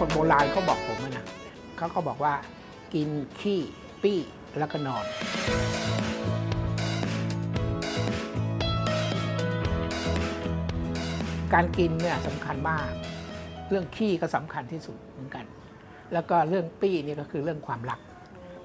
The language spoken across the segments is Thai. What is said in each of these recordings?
คนโบราณเขาบอกผมนะเขาก็บอกว่ากินขี้ปี้แล้วก็นอนการกินเนี่ยสำคัญมาก เรื่องขี้ก็สำคัญที่สุดเหมือนกัน แล้วก็เรื่องปี้นี่ก็คือเรื่องความรัก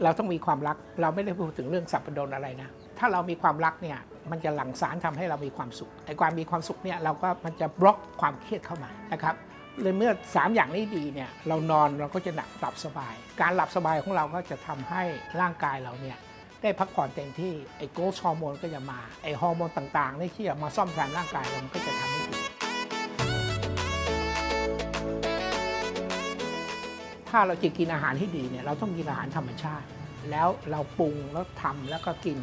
เราต้องมีความรัก เราไม่ได้พูดถึงเรื่องสัพพดลอะไรนะ ถ้าเรามีความรักเนี่ย มันจะหลั่งสารทำให้เรามีความสุข ไอ้ความมีความสุขเนี่ยเราก็มันจะบล็อกความเครียดเข้ามานะครับ เลยเมื่อ 3 อย่างนี้ดีเนี่ยเรานอนเราก็จะหลับหลับสบาย การหลับสบายของเราก็จะทำให้ร่างกายเราเนี่ยได้พักผ่อนเต็มที่ไอ้โกรทฮอร์โมนก็จะมาไอ้ฮอร์โมนต่างๆนี่ที่จะมาซ่อมแซมร่างกายเรามันก็จะทำให้ดีถ้าเราจะกินอาหารที่ดีเนี่ยเราต้องกินอาหารธรรมชาติ แล้วเราปรุงแล้วทำแล้วก็กิน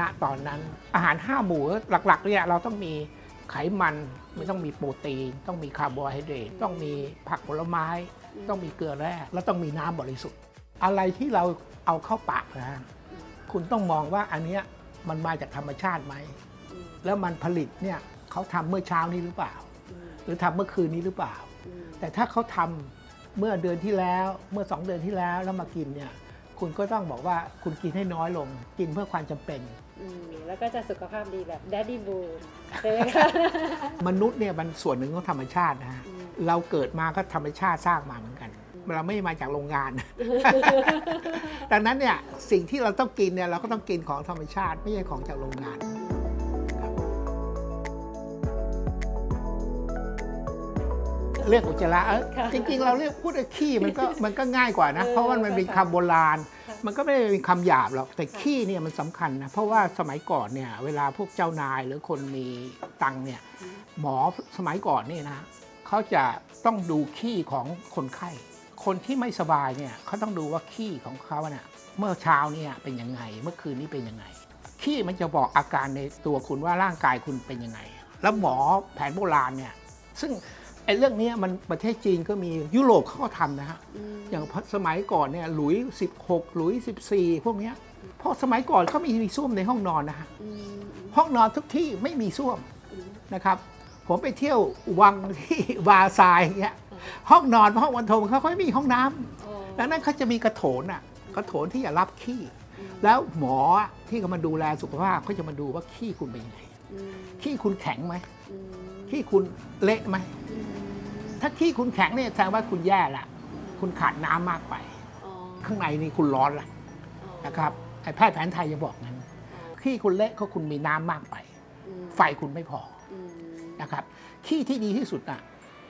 ณตอนนั้นอาหารห้าหมู่หลักๆเนี่ยเราต้องมี ไขมันไม่ต้องมีโปรตีน ต้องมีคาร์โบไฮเดรตต้องมีผักผลไม้ ต้องมีเกลือแร่แล้วต้องมีน้ำบริสุทธิ์ อะไรที่เราเอาเข้าปากนะคุณต้องมองว่าอันเนี้ยมันมาจากธรรมชาติไหม แล้วมันผลิตเนี่ยเขาทำเมื่อเช้านี้หรือเปล่า หรือทำเมื่อคืนนี้หรือเปล่า แต่ถ้าเขาทำเมื่อเดือนที่แล้วเมื่อ2เดือนที่แล้วแล้วมากินเนี่ย คุณก็ต้องบอกว่าคุณกินให้น้อยลง กินเพื่อความจำเป็น อืมแล้วก็จะสุขภาพดีแบบ Daddy Boom ใช่ไหมคะ มนุษย์เนี่ยมันส่วนหนึ่งของธรรมชาตินะฮะอืม เราเกิดมาก็ธรรมชาติสร้างมาเหมือนกัน เราไม่ได้มาจากโรงงาน ดังนั้นเนี่ยสิ่งที่เราต้องกินเนี่ยเราก็ต้องกินของธรรมชาติไม่ใช่ของจากโรงงาน เรียกอุจจาระเอ้ยค่ะจริงๆ เราเรียกพูดว่าขี้มันก็มันก็ง่ายกว่านะ เออเพราะว่ามันเป็นคำโบราณ ค่ะมันก็ไม่ได้เป็นคำหยาบหรอกแต่ค่ะขี้เนี่ยมันสำคัญนะเพราะว่าสมัยก่อนเนี่ยเวลาพวกเจ้านายหรือคนมีตังค์เนี่ยหมอสมัยก่อนเนี่ยนะเขาจะต้องดูขี้ของคนไข้ คนที่ไม่สบายเนี่ยเขาต้องดูว่าขี้ของเขาเนี่ยเมื่อเช้าเนี่ยเป็นยังไงเมื่อคืนนี้เป็นยังไง ขี้มันจะบอกอาการในตัวคุณว่าร่างกายคุณเป็นยังไง แล้วหมอแผนโบราณเนี่ยซึ่ง ไอ้เรื่องเนี้ยมันประเทศจีนก็มียุโรปเขาก็ทำนะฮะมอย่างสมัยก่อนเนี่ยหลุย 16 หลุย 14 พวกเนี้ยเพราะสมัยก่อนเขามีมีส้วมในห้องนอนนะฮะอืมห้องนอนทุกที่ไม่มีส้วมอืมนะครับ ผมไปเที่ยววังที่วาซายอย่างเงี้ยห้องนอนห้องวันโทมเขาก็ไม่มีห้องน้ำอ๋อดังนั้นเขาจะมีกระโถนอะกระโถนที่จะรับขี้อืมแล้วหมอที่เขามาดูแลสุขภาพเขาจะมาดูว่าขี้คุณเป็นยังไงอืมขี้คุณแข็งไหมอืม ขี้คุณเละไหมอืมถ้าขี้คุณแข็งเนี่ยแสดงว่าคุณแย่ละ คุณขาดน้ำมากไปอ๋อข้างในนี่คุณร้อนละอ๋อนะครับไอ้แพทย์แผนไทยจะบอกงั้นอ๋อขี้คุณเละก็คุณมีน้ำมากไปอืมไฟคุณไม่พออืมนะครับ ขี้ที่ดีที่สุดอะ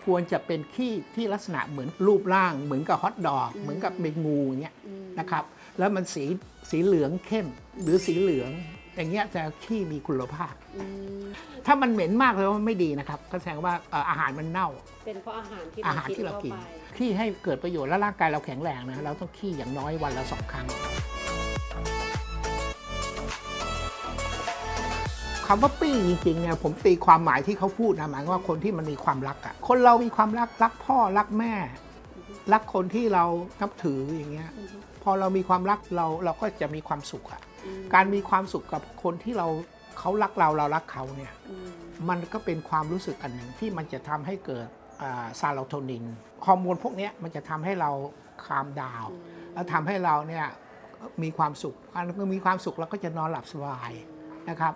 ควรจะเป็นขี้ที่ลักษณะเหมือนรูปร่าง เหมือนกับฮอทดอก เหมือนกับเมงูอย่างเงี้ยอืมนะครับ แล้วมันสีสีเหลืองเข้มหรือสีเหลือง อย่างเงี้ยจะขี้มีคุณภาพอืมถ้ามันเหม็นมากเลยว่าไม่ดีนะครับ ก็แสดงว่าเอ่ออาหารมันเน่า เป็นเพราะอาหารที่อาหารที่เรากินเข้ไปขี้ให้เกิดประโยชน์และร่างกายเราแข็งแรงนะเราต้องขี้อย่างน้อยวันละสองครั้งคำว่าปี้จริงๆเนี่ยผมตีความหมายที่เขาพูดนะหมายความว่าคนที่มันมีความรักอะคนเรามีความรักรักพ่อรักแม่ รักคนที่เรานับถืออย่างเงี้ยอืมพอเรามีความรักเราเราก็จะมีความสุขอะอืม การมีความสุขกับคนที่เราเขารักเราเรารักเขาเนี่ยอืมมันก็เป็นความรู้สึกอันหนึ่งที่มันจะทำให้เกิดซาโรโทนินฮอร์โมนพวกเนี้ยมันจะทำให้เราคามดาวน์แล้วทำให้เราเนี่ยมีความสุขอันเมื่อมีความสุขเราก็จะนอนหลับสบายนะครับ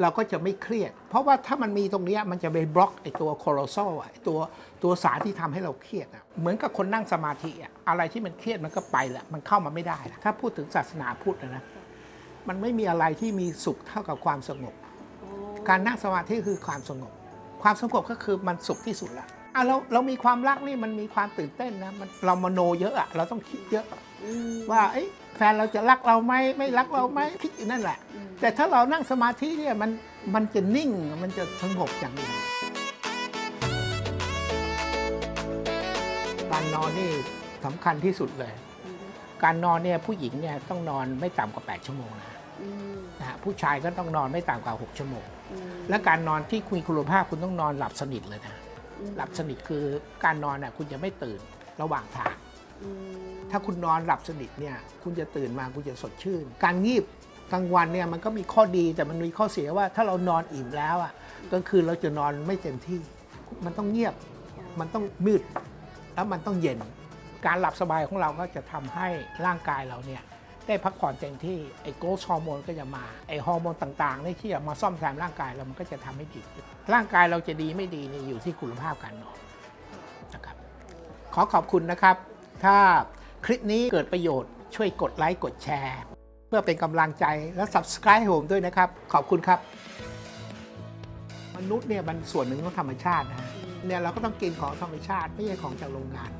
เราก็จะไม่เครียด เพราะว่าถ้ามันมีตรงเนี้ยมันจะไปบล็อกไอ้ตัวโคโรโซลอะไอ้ตัวตัวสารที่ทำให้เราเครียดอะเหมือนกับคนนั่งสมาธิอะอะไรที่มันเครียดมันก็ไปแหละมันเข้ามาไม่ได้ละถ้าพูดถึงศาสนาพุทธนะนะ มันไม่มีอะไรที่มีสุขเท่ากับความสงบอ๋อการนั่งสมาธิคือความสงบ ความสงบก็คือมันสุขที่สุดละอะเราเรามีความรักนี่มันมีความตื่นเต้นนะมันเรามโนเยอะอะเราต้องคิดเยอะอืมว่าเอ้ยแฟนเราจะรักเราไหมไม่รักเราไหมคิดอยู่นั่นแหละอืมแต่ถ้าเรานั่งสมาธิเนี่ยมันมันจะนิ่งมันจะสงบอย่างเดียวการนอนนี่สำคัญที่สุดเลยอืม การนอนเนี่ยผู้หญิงเนี่ยต้องนอนไม่ต่ำกว่า 8 ชั่วโมงนะอืมนะฮะผู้ชายก็ต้องนอนไม่ต่ำกว่า 6 ชั่วโมง อืมและการนอนที่คุณคุณภาพคุณต้องนอนหลับสนิทเลยนะอืมหลับสนิทคือการนอนน่ะคุณจะไม่ตื่นระหว่างทาง อืมถ้าคุณนอนหลับสนิทเนี่ยคุณจะตื่นมาคุณจะสดชื่น การงีบกลางวันเนี่ยมันก็มีข้อดีแต่มันมีข้อเสียว่าถ้าเรานอนอิ่มแล้วอะกลางคืนเราจะนอนไม่เต็มที่ มันต้องเงียบ มันต้องมืด แล้วมันต้องเย็น การหลับสบายของเราก็จะทำให้ร่างกายเราเนี่ยได้พักผ่อนเต็มที่ไอ้โกรทฮอร์โมนก็จะมาไอ้ฮอร์โมนต่างๆนี่ที่จะมาซ่อมแซมร่างกายเรามันก็จะทำให้ดีร่างกายเราจะดีไม่ดีนี่อยู่ที่คุณภาพการนอนนะครับขอขอบคุณนะครับ ถ้าคลิปนี้เกิดประโยชน์ช่วยกดไลค์กดแชร์ เพื่อเป็นกำลังใจและ subscribe ผมด้วยนะครับ ขอบคุณครับ มนุษย์เนี่ยมันส่วนหนึ่งของธรรมชาตินะฮะเนี่ยเราก็ต้องกินของธรรมชาติไม่ใช่ของจากโรงงาน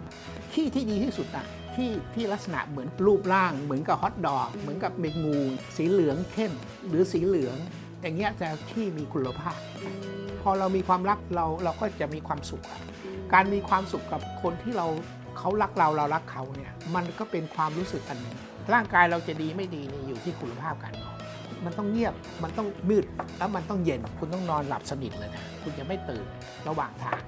ที่ที่ดีที่สุดอะที่ที่ลักษณะเหมือนรูปร่าง เหมือนกับฮอทดอกเหมือนกับเมงู สีเหลืองเข้ม หรือสีเหลือง อย่างเงี้ยจะที่มีคุณภาพ พอเรามีความรักเราเราก็จะมีความสุข การมีความสุขกับคนที่เราเขารักเราเรารักเขาเนี่ยมันก็เป็นความรู้สึกอันหนึ่งร่างกายเราจะดีไม่ดีนี่อยู่ที่คุณภาพการนอนมันต้องเงียบ มันต้องมืด แล้วมันต้องเย็น คุณต้องนอนหลับสนิทเลยนะ คุณจะไม่ตื่นระหว่างทาง